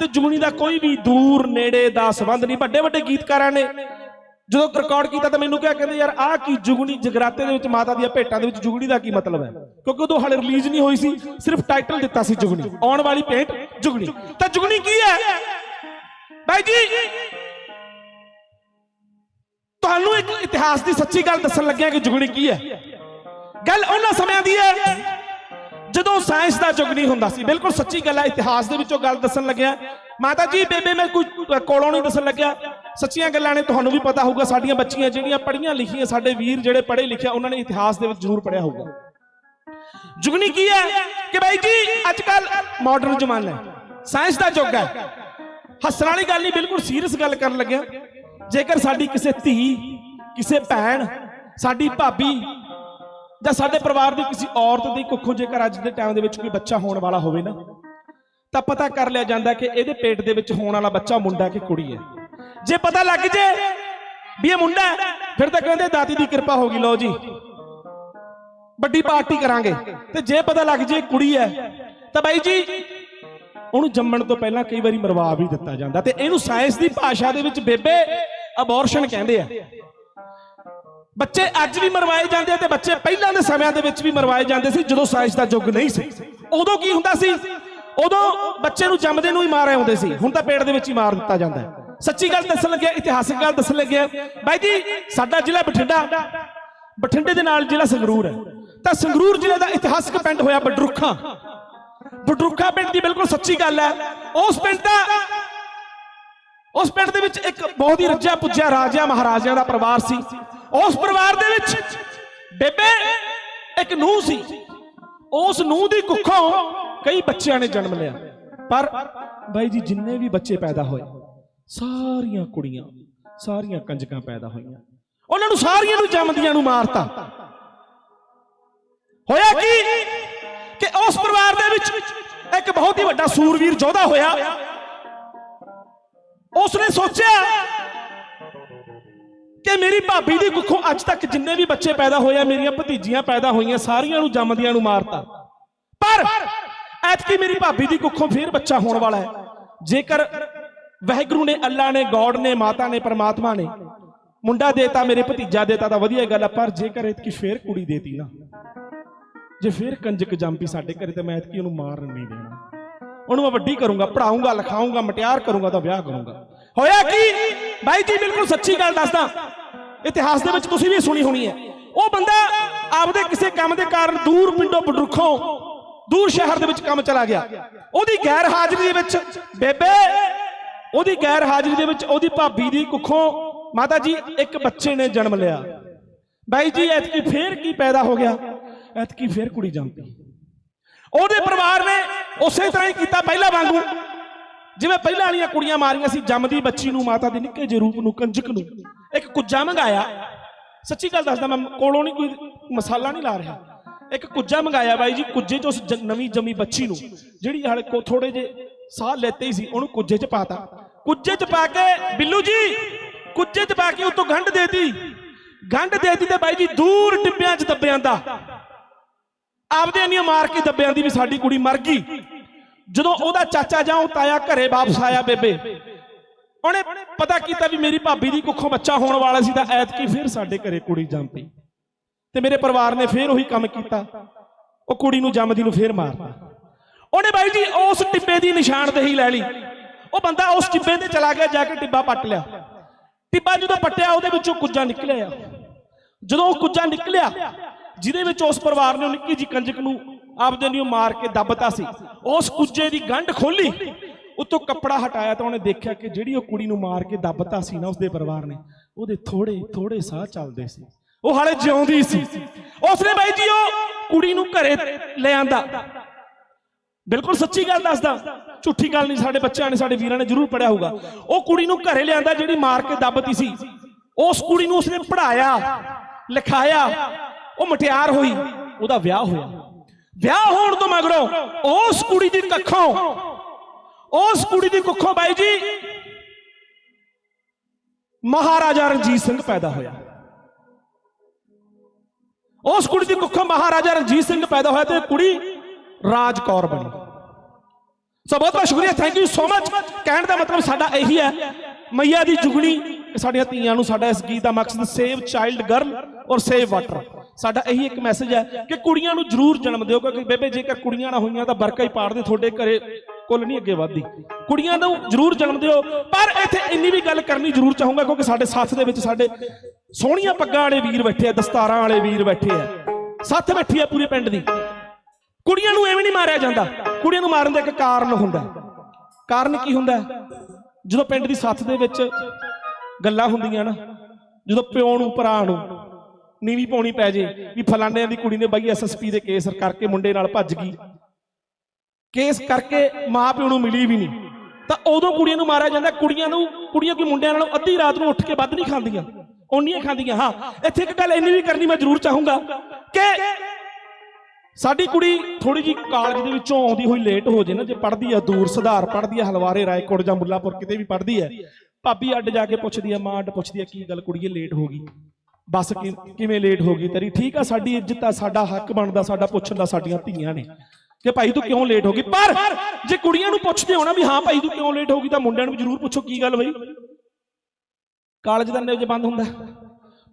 ਤੇ ਜੁਗਨੀ ਦਾ ਕੋਈ ਵੀ ਦੂਰ ਨੇੜੇ ਦਾ ਸੰਬੰਧ ਨਹੀਂ। ਵੱਡੇ ਵੱਡੇ ਗੀਤਕਾਰਾਂ ਨੇ ਜਦੋਂ ਰਿਕਾਰਡ ਕੀਤਾ ਤਾਂ ਮੈਨੂੰ ਕਿਹਾ, ਕਹਿੰਦੇ ਯਾਰ, ਆਹ ਕੀ ਜੁਗਨੀ ਜਗਰਾਤੇ ਦੇ ਵਿੱਚ ਮਾਤਾ ਦੀਆਂ ਭੇਟਾਂ ਦੇ ਵਿੱਚ ਜੁਗਨੀ ਦਾ ਕੀ ਮਤਲਬ ਹੈ? ਕਿਉਂਕਿ ਉਦੋਂ ਹਾਲੇ ਰਿਲੀਜ਼ ਨਹੀਂ ਹੋਈ ਸੀ, ਸਿਰਫ ਟਾਈਟਲ ਦਿੱਤਾ ਸੀ ਜੁਗਣੀ। ਆਉਣ ਵਾਲੀ ਭੇਟ ਜੁਗਣੀ। ਤਾਂ ਜੁਗਨੀ ਕੀ ਹੈ? ਬਾਈ ਜੀ, ਤੁਹਾਨੂੰ ਇੱਕ ਇਤਿਹਾਸ ਦੀ ਸੱਚੀ ਗੱਲ ਦੱਸਣ ਲੱਗਿਆ ਕਿ ਜੁਗਣੀ ਕੀ ਹੈ? ਗੱਲ ਉਹਨਾਂ ਸਮਿਆਂ ਦੀ ਹੈ ਜਦੋਂ ਸਾਇੰਸ ਦਾ ਯੁੱਗ ਨਹੀਂ ਹੁੰਦਾ ਸੀ, ਬਿਲਕੁਲ ਸੱਚੀ ਗੱਲ ਹੈ, ਇਤਿਹਾਸ ਦੇ ਵਿੱਚੋਂ ਗੱਲ ਦੱਸਣ ਲੱਗਿਆ। ਮਾਤਾ ਜੀ, ਬੇਬੇ ਮੈਂ ਕੋਈ ਕੋਲੋਂ ਨਹੀਂ ਦੱਸਣ ਲੱਗਿਆ। ਸੱਚੀਆਂ ਗੱਲਾਂ ਨੇ ਤੁਹਾਨੂੰ ਵੀ ਪਤਾ ਹੋਊਗਾ, ਸਾਡੀਆਂ ਬੱਚੀਆਂ ਜਿਹੜੀਆਂ ਪੜ੍ਹੀਆਂ ਲਿਖੀਆਂ, ਸਾਡੇ ਵੀਰ ਜਿਹੜੇ ਪੜ੍ਹੇ ਲਿਖਿਆ, ਉਹਨਾਂ ਨੇ ਇਤਿਹਾਸ ਦੇ ਵਿੱਚ ਜ਼ਰੂਰ ਪੜ੍ਹਿਆ ਹੋਊਗਾ। ਜੁਗਨੀ ਕੀ ਹੈ ਕਿ ਬਾਈ ਜੀ ਅੱਜ ਕੱਲ ਮਾਡਰਨ ਜ਼ਮਾਨਾ ਹੈ। ਸਾਇੰਸ ਦਾ ਯੁੱਗ ਹੈ। ਹੱਸਣ ਵਾਲੀ ਗੱਲ ਨਹੀਂ, ਬਿਲਕੁਲ ਸੀਰੀਅਸ ਗੱਲ ਕਰਨ ਲੱਗਿਆ। ਜੇਕਰ ਸਾਡੀ ਕਿਸੇ ਧੀ, ਕਿਸੇ ਭੈਣ, ਸਾਡੀ ਭਾਬੀ ਜਾਂ ਸਾਡੇ ਪਰਿਵਾਰ ਦੀ ਕਿਸੇ ਔਰਤ ਦੀ ਕੁੱਖੋਂ ਜੇਕਰ ਅੱਜ ਦੇ ਟਾਈਮ ਦੇ ਵਿੱਚ ਕੋਈ ਬੱਚਾ ਹੋਣ ਵਾਲਾ ਹੋਵੇ ਨਾ, ਤਾਂ ਪਤਾ ਕਰ ਲਿਆ ਜਾਂਦਾ ਕਿ ਇਹਦੇ ਪੇਟ ਦੇ ਵਿੱਚ ਹੋਣ ਵਾਲਾ ਬੱਚਾ ਮੁੰਡਾ ਕਿ ਕੁੜੀ ਹੈ। ਜੇ ਪਤਾ ਲੱਗ ਜੇ ਵੀ ਇਹ ਮੁੰਡਾ ਫਿਰ ਤਾਂ ਕਹਿੰਦੇ ਦਾਤੀ ਦੀ ਕਿਰਪਾ ਹੋ ਗਈ, ਲਓ ਜੀ। ਵੱਡੀ ਪਾਰਟੀ ਕਰਾਂਗੇ। ਤੇ ਜੇ ਪਤਾ ਲੱਗ ਜੇ ਕੁੜੀ ਹੈ, ਤਾਂ ਬਾਈ ਜੀ, ਉਹਨੂੰ ਜੰਮਣ ਤੋਂ ਪਹਿਲਾਂ ਕਈ ਵਾਰੀ ਮਰਵਾ ਵੀ ਦਿੱਤਾ ਜਾਂਦਾ। ਤੇ ਇਹਨੂੰ ਸਾਇੰਸ ਦੀ ਭਾਸ਼ਾ ਦੇ ਵਿੱਚ ਬੇਬੇ ਅਬੋਰਸ਼ਨ ਕਹਿੰਦੇ ਆ। ਬੱਚੇ ਅੱਜ ਵੀ ਮਰਵਾਏ ਜਾਂਦੇ ਆ ਤੇ ਬੱਚੇ ਪਹਿਲਾਂ ਦੇ ਸਮਿਆਂ ਦੇ ਵਿੱਚ ਵੀ ਮਰਵਾਏ ਜਾਂਦੇ ਸੀ, ਜਦੋਂ ਸਾਇੰਸ ਦਾ ਯੁੱਗ ਨਹੀਂ ਸੀ। ਉਦੋਂ ਕੀ ਹੁੰਦਾ ਸੀ? ਉਦੋਂ ਬੱਚੇ ਨੂੰ ਜੰਮਦੇ ਨੂੰ ਹੀ ਮਾਰੇ ਆਉਂਦੇ ਸੀ। ਹੁਣ ਤਾਂ ਪੇਟ ਦੇ ਵਿੱਚ ਹੀ ਮਾਰ ਦਿੱਤਾ ਜਾਂਦਾ ਹੈ। ਸੱਚੀ ਗੱਲ ਦੱਸਣ ਲੱਗਿਆ, ਇਤਿਹਾਸਿਕ ਗੱਲ ਦੱਸਣ ਲੱਗਿਆ। ਬਾਈ ਜੀ, ਸਾਡਾ ਜ਼ਿਲ੍ਹਾ ਬਠਿੰਡਾ। ਬਠਿੰਡੇ ਦੇ ਨਾਲ ਜ਼ਿਲ੍ਹਾ ਸੰਗਰੂਰ ਹੈ। ਤਾਂ ਸੰਗਰੂਰ ਜ਼ਿਲ੍ਹੇ ਦਾ ਇਤਿਹਾਸਕ ਪਿੰਡ ਹੋਇਆ ਬਡਰੁੱਖਾਂ। ਬਡਰੁੱਖਾ ਪਿੰਡ ਦੀ ਬਿਲਕੁਲ ਸੱਚੀ ਗੱਲ ਹੈ। ਉਸ ਪਿੰਡ ਦਾ ਉਸ ਪਿੰਡ ਦੇ ਵਿੱਚ ਇੱਕ ਬਹੁਤ ਹੀ ਰੱਜਿਆ ਪੁੱਜਿਆ ਰਾਜਿਆਂ ਮਹਾਰਾਜਿਆਂ ਦਾ ਪਰਿਵਾਰ ਸੀ। ਉਸ ਪਰਿਵਾਰ ਦੇ ਵਿੱਚ ਬੇਬੇ, ਇੱਕ ਨੂੰਹ ਸੀ। ਉਸ ਨੂੰਹ ਦੀ ਕੁੱਖੋਂ ਕਈ ਬੱਚਿਆਂ ਨੇ ਜਨਮ ਲਿਆ। ਪਰ ਬਾਈ ਜੀ, ਜਿੰਨੇ ਵੀ ਬੱਚੇ ਪੈਦਾ ਹੋਏ, ਸਾਰੀਆਂ ਕੁੜੀਆਂ, ਸਾਰੀਆਂ ਕੰਜਕਾਂ ਪੈਦਾ ਹੋਈਆਂ। ਉਹਨਾਂ ਨੂੰ ਸਾਰੀਆਂ ਨੂੰ ਜੰਮਦੀਆਂ ਨੂੰ ਮਾਰਤਾ। ਹੋਇਆ ਕੀ ਕਿ ਉਸ ਪਰਿਵਾਰ ਦੇ ਵਿੱਚ ਇੱਕ ਬਹੁਤ ਹੀ ਵੱਡਾ ਸੂਰਵੀਰ ਯੋਧਾ ਹੋਇਆ। ਉਸਨੇ ਸੋਚਿਆ ਕਿ ਮੇਰੀ ਭਾਬੀ ਦੀ ਕੁੱਖੋਂ ਅੱਜ ਤੱਕ ਜਿੰਨੇ ਵੀ ਬੱਚੇ ਪੈਦਾ ਹੋਏ ਆ, ਮੇਰੀਆਂ ਭਤੀਜੀਆਂ ਪੈਦਾ ਹੋਈਆਂ, ਸਾਰੀਆਂ ਨੂੰ ਜੰਮਦੀਆਂ ਨੂੰ ਮਾਰਤਾ। ਪਰ ਐਤਕੀ ਮੇਰੀ ਭਾਬੀ ਦੀ ਕੁੱਖੋਂ ਫੇਰ ਬੱਚਾ ਹੋਣ ਵਾਲਾ ਹੈ। ਜੇਕਰ ਵਾਹਿਗੁਰੂ ਨੇ ਅੱਲਾ ਨੇ ਗੋਡ ਨੇ, ਮਾਤਾ ਨੇ, ਪਰਮਾਤਮਾ ਨੇ ਮੁੰਡਾ ਦੇਤਾ, ਮੇਰੇ ਭਤੀਜਾ ਦੇਤਾ ਤਾਂ ਵਧੀਆ ਗੱਲ ਆ, ਪਰ ਜੇਕਰ ਇਤਕੀ ਫੇਰ ਕੁੜੀ ਦੇਤੀ ਨਾ, ਜੇ ਫੇਰ ਕੰਜਕ ਜੰਪੀ ਸਾਡੇ ਘਰੇ ਤੇ ਮੈਂ ਇਤਕੀ ਉਹਨੂੰ ਮਾਰਨ ਨਹੀਂ ਦੇਣਾ। ਉਹਨੂੰ ਮੈਂ ਵੱਡੀ ਕਰੂੰਗਾ ਪੜਾਉਂਗਾ ਲਿਖਾਉਂਗਾ ਮਟਿਆਰ ਕਰੂੰਗਾ ਤਾਂ ਵਿਆਹ ਕਰੂੰਗਾ। ਹੋਇਆ ਕੀ? ਬਾਈ ਜੀ, ਬਿਲਕੁਲ ਸੱਚੀ ਗੱਲ ਦੱਸਦਾ। ਇਤਿਹਾਸ ਦੇ ਵਿੱਚ ਤੁਸੀਂ ਵੀ ਸੁਣੀ ਹੋਣੀ ਹੈ। ਉਹ ਬੰਦਾ ਆਪਦੇ ਕਿਸੇ ਕੰਮ ਦੇ ਕਾਰਨ ਦੂਰ ਪਿੰਡੋਂ ਬਡਰੁੱਖੋਂ ਦੂਰ ਸ਼ਹਿਰ ਦੇ ਵਿੱਚ ਕੰਮ ਚਲਾ ਗਿਆ। ਉਹਦੀ ਗੈਰ ਹਾਜ਼ਰੀ ਦੇ ਵਿੱਚ ਬੇਬੇ, ਉਹਦੀ ਗੈਰ ਹਾਜ਼ਰੀ ਦੇ ਵਿੱਚ ਉਹਦੀ ਭਾਬੀ ਦੀ ਕੁੱਖੋਂ ਮਾਤਾ ਜੀ, ਇੱਕ ਬੱਚੇ ਨੇ ਜਨਮ ਲਿਆ। ਬਾਈ ਜੀ, ਐਤਕੀ ਫੇਰ ਕੀ ਪੈਦਾ ਹੋ ਗਿਆ? ਐਤਕੀ ਫੇਰ ਕੁੜੀ ਜੰਮੀ ਉਹਦੇ ਪਰਿਵਾਰ ਨੇ ਉਸੇ ਤਰ੍ਹਾਂ ਹੀ ਕੀਤਾ ਪਹਿਲਾਂ ਵਾਂਗੂ। ਜਿਵੇਂ ਪਹਿਲਾਂ ਵਾਲੀਆਂ ਕੁੜੀਆਂ ਮਾਰੀਆਂ ਸੀ, ਜੰਮਦੀ ਬੱਚੀ ਨੂੰ, ਮਾਤਾ ਦੇ ਨਿੱਕੇ ਜਿਹੇ ਰੂਪ ਨੂੰ, ਕੰਜਕ ਨੂੰ। ਇੱਕ ਕੁੱਜਾ ਮੰਗਾਇਆ। ਸੱਚੀ ਗੱਲ ਦੱਸਦਾ, ਮੈਂ ਕੋਲੋਂ ਨਹੀਂ ਕੋਈ ਮਸਾਲਾ ਨਹੀਂ ਲਾ ਰਿਹਾ। ਇੱਕ ਕੁੱਜਾ ਮੰਗਾਇਆ ਬਾਈ ਜੀ, ਕੁੱਜੇ 'ਚ ਉਸ ਜ- ਨਵੀਂ ਜੰਮੀ ਬੱਚੀ ਨੂੰ। ਜਿਹੜੀ ਹਾਲੇ ਕੋ ਥੋੜੇ ਜੇ ਸਾਹ ਲੈਤੇ ਹੀ ਸੀ, ਉਹਨੂੰ ਕੁੱਜੇ 'ਚ ਪਾਤਾ। ਕੁੱਜੇ 'ਚ ਪਾ ਕੇ, ਬਿੱਲੂ ਜੀ, ਕੁੱਜੇ 'ਚ ਪਾ ਕੇ ਉਤੋਂ ਗੰਢ ਦੇਤੀ। ਗੰਢ ਦੇਤੀ ਤੇ ਬਾਈ ਜੀ ਦੂਰ ਟਿੱਬਿਆਂ 'ਚ ਦੱਬਿਆਂ ਦਾ। ਆਪਦੇ ਨਹੀਂ ਮਾਰ ਕੇ ਦੱਬਿਆਂ ਦੀ ਵੀ ਸਾਡੀ ਕੁੜੀ ਮਰ ਗਈ। ਜਦੋਂ ਉਹਦਾ ਚਾਚਾ ਜਾਂ ਉਹ ਤਾਇਆ ਘਰੇ ਵਾਪਸ ਆਇਆ ਬੇਬੇ, ਉਹਨੇ ਪਤਾ ਕੀਤਾ ਵੀ ਮੇਰੀ ਭਾਬੀ ਦੀ ਕੁੱਖੋਂ ਬੱਚਾ ਹੋਣ ਵਾਲਾ ਸੀ ਤਾਂ ਐਤਕੀ ਫਿਰ ਸਾਡੇ ਘਰੇ ਕੁੜੀ ਜੰਮ। ਪਈ ਤੇ ਮੇਰੇ ਪਰਿਵਾਰ ਨੇ ਫਿਰ ਉਹੀ ਕੰਮ ਕੀਤਾ। ਉਹ ਕੁੜੀ ਨੂੰ ਜੰਮਦੀ ਨੂੰ ਫਿਰ ਮਾਰਤਾ। ਉਹਨੇ ਬਾਈ ਜੀ ਉਸ ਟਿੱਬੇ ਦੀ ਨਿਸ਼ਾਨਦੇਹੀ ਲੈ ਲਈ। ਉਹ ਬੰਦਾ ਉਸ ਟਿੱਬੇ ਤੇ ਚਲਾ ਗਿਆ, ਜਾ ਕੇ ਟਿੱਬਾ ਪੱਟ ਲਿਆ। ਟਿੱਬਾ ਜਦੋਂ ਪੱਟਿਆ, ਉਹਦੇ ਵਿੱਚੋਂ ਕੁੱਜਾ ਨਿਕਲਿਆ। ਜਦੋਂ ਉਹ ਕੁੱਜਾ ਨਿਕਲਿਆ, ਜਿਹਦੇ ਵਿੱਚ ਉਸ ਪਰਿਵਾਰ ਨੇ ਉਹ ਨਿੱਕੀ ਜੀ ਕੰਜਕ ਨੂੰ ਆਪਦੇ ਨੂੰ ਮਾਰ ਕੇ ਦੱਬਤਾ ਸੀ। ਉਸ ਕੁੱਜੇ ਦੀ ਗੰਢ ਖੋਲੀ। ਉਤੋਂ ਕੱਪੜਾ ਹਟਾਇਆ ਤਾਂ ਉਹਨੇ ਦੇਖਿਆ ਕਿ ਜਿਹੜੀ ਉਹ ਕੁੜੀ ਨੂੰ ਮਾਰ ਕੇ ਦੱਬਤਾ ਸੀ ਨਾ ਉਸਦੇ ਪਰਿਵਾਰ ਨੇ, ਉਹਦੇ ਥੋੜੇ ਥੋੜੇ ਸਾਹ ਚੱਲਦੇ ਸੀ। ਉਹ ਹਾਲੇ ਜਿਉਂਦੀ ਸੀ। ਉਸਨੇ ਬਾਈ ਜੀ ਉਹ ਕੁੜੀ ਨੂੰ ਘਰੇ ਲੈ ਆਂਦਾ। ਬਿਲਕੁਲ ਸੱਚੀ ਗੱਲ ਦੱਸਦਾ। ਝੂਠੀ ਗੱਲ ਨਹੀਂ, ਸਾਡੇ ਬੱਚਿਆਂ ਨੇ, ਸਾਡੇ ਵੀਰਾਂ ਨੇ ਜ਼ਰੂਰ ਪੜਿਆ ਹੋਊਗਾ। ਉਹ ਕੁੜੀ ਨੂੰ ਘਰੇ ਲਿਆਂਦਾ ਜਿਹੜੀ ਮਾਰ ਕੇ ਦੱਬਤੀ ਸੀ। ਉਸ ਕੁੜੀ ਨੂੰ ਉਸਨੇ ਪੜਾਇਆ ਲਿਖਾਇਆ, ਉਹ ਮਟਿਆਰ ਹੋਈ, ਉਹਦਾ ਵਿਆਹ ਹੋਇਆ। ਵਿਆਹ ਹੋਣ ਤੋਂ ਮਗਰੋਂ ਉਸ ਕੁੜੀ ਦੀ ਕੱਖੋਂ, ਉਸ ਕੁੜੀ ਦੀ ਕੁੱਖੋਂ ਬਾਈ ਜੀ, ਮਹਾਰਾਜਾ ਰਣਜੀਤ ਸਿੰਘ ਪੈਦਾ ਹੋਇਆ। ਉਸ ਕੁੜੀ ਦੀ ਕੁੱਖੋਂ ਮਹਾਰਾਜਾ ਰਣਜੀਤ ਸਿੰਘ ਪੈਦਾ ਹੋਇਆ ਤੇ ਕੁੜੀ ਰਾਜ ਕੌਰ ਬਣੀ। ਸੋ ਬਹੁਤ ਬਹੁਤ ਸ਼ੁਕਰੀਆ ਥੈਂਕ ਯੂ ਸੋ ਮਚ ਕਹਿਣ ਦਾ ਮਤਲਬ ਸਾਡਾ ਇਹੀ ਹੈ, ਮਈਆ ਦੀ ਜੁਗਣੀ, ਸਾਡੀਆਂ ਧੀਆਂ ਨੂੰ ਸਾਡਾ ਇਸ ਗੀਤ ਦਾ ਮਕਸਦ ਸੇਵ ਚਾਈਲਡ ਗਰਲ ਔਰ ਸੇਵ ਵਾਟਰ ਸਾਡਾ ਇਹੀ ਇੱਕ ਮੈਸੇਜ ਹੈ ਕਿ ਕੁੜੀਆਂ ਨੂੰ ਜ਼ਰੂਰ ਜਨਮ ਦਿਓ, ਕਿਉਂਕਿ ਬੇਬੇ ਜੇਕਰ ਕੁੜੀਆਂ ਨਾ ਹੋਈਆਂ ਤਾਂ ਬਰਕਾ ਹੀ ਪਾੜਦੇ ਤੁਹਾਡੇ ਘਰੇ ਕੁੱਲ ਨਹੀਂ ਅੱਗੇ ਵਧਦੀ। ਕੁੜੀਆਂ ਨੂੰ ਜ਼ਰੂਰ ਜਨਮ ਦਿਓ, ਪਰ ਇੱਥੇ ਇੰਨੀ ਵੀ ਗੱਲ ਕਰਨੀ ਜ਼ਰੂਰ ਚਾਹੂੰਗਾ, ਕਿਉਂਕਿ ਸਾਡੇ ਸਾਥ ਦੇ ਵਿੱਚ ਸਾਡੇ ਸੋਹਣੀਆਂ ਪੱਗਾਂ ਵਾਲੇ ਵੀਰ ਬੈਠੇ ਆ, ਦਸਤਾਰਾਂ ਵਾਲੇ ਵੀਰ ਬੈਠੇ ਆ। ਸਾਥ ਬੈਠੀ ਆ ਪੂਰੇ ਪਿੰਡ ਦੀ। ਕੁੜੀਆਂ ਨੂੰ ਐਵੇਂ ਨਹੀਂ ਮਾਰਿਆ ਜਾਂਦਾ। ਕੁੜੀਆਂ ਨੂੰ ਮਾਰਨ ਦਾ ਇੱਕ ਕਾਰਨ ਹੁੰਦਾ। ਕਾਰਨ ਕੀ ਹੁੰਦਾ? ਜਦੋਂ ਪਿੰਡ ਦੀ ਸੱਥ ਦੇ ਵਿੱਚ ਗੱਲਾਂ ਹੁੰਦੀਆਂ ਨਾ, ਜਦੋਂ ਪਿਓ ਨੂੰ, ਭਰਾ ਨੂੰ ਨੀਵੀਂ ਪਾਉਣੀ ਪੈ ਜੇ ਵੀ ਫਲਾਣਿਆਂ ਦੀ ਕੁੜੀ ਨੇ ਬਾਈ ਐਸਐਸਪੀ ਦੇ ਕੇਸ ਕਰਕੇ ਮੁੰਡੇ ਨਾਲ ਭੱਜ ਗਈ। ਕੇਸ ਕਰਕੇ ਮਾਂ ਪਿਓ ਨੂੰ ਮਿਲੀ ਵੀ ਨਹੀਂ। ਤਾਂ ਉਦੋਂ ਕੁੜੀਆਂ ਨੂੰ ਮਾਰਿਆ ਜਾਂਦਾ, ਕੁੜੀਆਂ ਨੂੰ, ਕੁੜੀਆਂ ਕੋਈ ਮੁੰਡਿਆਂ ਨਾਲੋਂ ਅੱਧੀ ਰਾਤ ਨੂੰ ਉੱਠ ਕੇ ਵੱਧ ਨਹੀਂ ਖਾਂਦੀਆਂ। ਓਨੀਆਂ ਖਾਂਦੀਆਂ, ਹਾਂ। ਇੱਥੇ ਇੱਕ ਗੱਲ ਇੰਨੀ ਵੀ ਕਰਨੀ ਮੈਂ ਜ਼ਰੂਰ ਚਾਹੂੰਗਾ ਕਿ ਸਾਡੀ ਕੁੜੀ ਥੋੜੀ ਜੀ ਕਾਲਜ ਦੇ ਵਿੱਚੋਂ ਆਉਂਦੀ ਹੋਈ ਲੇਟ ਹੋ ਜੇ ਨਾ, ਜੇ ਪੜ੍ਹਦੀ ਆ ਦੂਰ, ਸੁਧਾਰ ਪੜ੍ਹਦੀ ਆ, ਹਲਵਾਰੇ, ਰਾਏਕੋਟ ਜਾਂ ਮੁੱਲਾਪੁਰ ਕਿਤੇ ਵੀ ਪੜ੍ਹਦੀ ਹੈ ਭਾਬੀ ਅੱਡ ਜਾ ਕੇ ਪੁੱਛਦੀ ਆ, ਮਾਂ ਅੱਡ ਪੁੱਛਦੀ ਆ, ਕੀ ਗੱਲ ਕੁੜੀਏ ਲੇਟ ਹੋ ਗਈ? ਬਸ ਕਿਵੇਂ ਲੇਟ ਹੋ ਗਈ ਤੇਰੀ? ਠੀਕ ਆ, ਸਾਡੀ ਇੱਜ਼ਤ ਆ, ਸਾਡਾ ਹੱਕ ਬਣਦਾ, ਸਾਡਾ ਪੁੱਛਣ ਦਾ, ਸਾਡੀਆਂ ਧੀਆਂ ਨੇ। ਕਿ ਭਾਈ ਤੂੰ ਕਿਉਂ ਲੇਟ ਹੋ ਗਈ? ਪਰ ਜੇ ਕੁੜੀਆਂ ਨੂੰ ਪੁੱਛਦੇ ਹੋ ਨਾ ਵੀ ਹਾਂ ਭਾਈ ਤੂੰ ਕਿਉਂ ਲੇਟ ਹੋ ਗਈ, ਤਾਂ ਮੁੰਡਿਆਂ ਨੂੰ ਜ਼ਰੂਰ ਪੁੱਛੋ ਕੀ ਗੱਲ ਬਈ ਕਾਲਜ ਦਾ ਨਿਵਜ ਬੰਦ ਹੁੰਦਾ।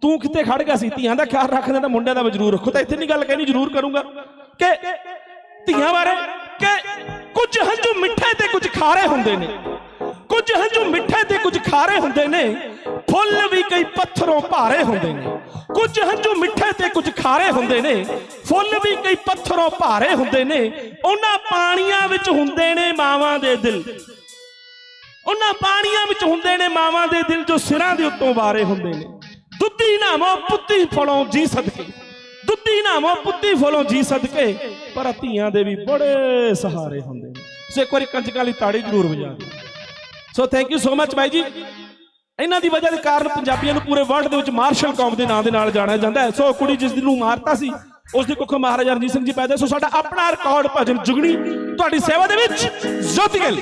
ਤੂੰ ਕਿੱਥੇ ਖੜ ਗਿਆ ਸੀ? ਧੀਆਂ ਦਾ ਖਿਆਲ ਰੱਖਦੇ ਤਾਂ ਮੁੰਡਿਆਂ ਦਾ ਜ਼ਰੂਰ ਰੱਖੋ। ਤਾਂ ਇੱਥੇ ਨਹੀਂ ਗੱਲ ਕਹਿਣੀ ਜ਼ਰੂਰ ਕਰੂੰਗਾ ਕਿ ਧੀਆਂ ਬਾਰੇ ਕਿ ਕੁਝ ਹੰਝੂ ਮਿੱਠੇ ਤੇ ਕੁਝ ਖਾਰੇ ਹੁੰਦੇ ਨੇ। ਕੁਝ ਹੰਝੂ ਮਿੱਠੇ ਤੇ ਕੁਝ ਖਾਰੇ ਹੁੰਦੇ ਨੇ। ਫੁੱਲ ਵੀ ਕਈ ਪੱਥਰੋਂ ਭਾਰੇ ਹੁੰਦੇ ਨੇ। ਕੁਝ ਹੰਝੂ ਮਿੱਠੇ ਤੇ ਕੁਝ ਖਾਰੇ ਹੁੰਦੇ ਨੇ। ਫੁੱਲ ਵੀ ਕਈ ਪੱਥਰੋਂ ਭਾਰੇ ਹੁੰਦੇ ਨੇ। ਉਹਨਾਂ ਪਾਣੀਆਂ ਵਿੱਚ ਹੁੰਦੇ ਨੇ ਮਾਵਾਂ ਦੇ ਦਿਲ। ਉਹਨਾਂ ਪਾਣੀਆਂ ਵਿੱਚ ਹੁੰਦੇ ਨੇ ਮਾਵਾਂ ਦੇ ਦਿਲ ਜੋ ਸਿਰਾਂ ਦੇ ਉੱਤੋਂ ਵਾਰੇ ਹੁੰਦੇ ਨੇ। ਦੁੱਧੀ ਨਾਮੋ ਪੁੱਤੀ ਫਲੋਂ ਜੀ ਸਦਕੇ। ਦੁੱਧੀ ਨਾਮੋ ਪੁੱਤੀ ਫਲੋਂ ਜੀ ਸਦਕੇ। ਪਰ ਧੀਆਂ ਦੇ ਵੀ ਬੜੇ ਸਹਾਰੇ ਹੁੰਦੇ ਨੇ। ਸੋ ਇੱਕ ਵਾਰੀ ਕੰਜਕਾਂ ਲਈ ਤਾੜੀ ਜ਼ਰੂਰ ਵਜਾ ਦਿਓ। So thank you so much ਬਾਈ ਜੀ। ਇਹਨਾਂ ਦੀ ਵਜ੍ਹਾ ਦੇ ਕਾਰਨ ਪੰਜਾਬੀਆਂ ਨੂੰ ਪੂਰੇ ਵਰਲਡ ਦੇ ਵਿੱਚ ਮਾਰਸ਼ਲ ਕੌਮ ਦੇ ਨਾਂ ਦੇ ਨਾਲ ਜਾਣਿਆ ਜਾਂਦਾ ਹੈ। ਸੋ ਕੁੜੀ ਜਿਸ ਦਿਨ ਨੂੰ ਮਾਰਤਾ ਸੀ, ਉਸ ਦੀ ਕੁੱਖੋਂ ਮਹਾਰਾਜਾ ਰਣਜੀਤ ਸਿੰਘ ਜੀ ਪੈਦਾ ਸੋ ਸਾਡਾ ਆਪਣਾ ਰਿਕਾਰਡ ਭਜਨ ਜੁਗਣੀ ਤੁਹਾਡੀ ਸੇਵਾ ਦੇ ਵਿੱਚ ਜੋਤੀ ਗੱਲ।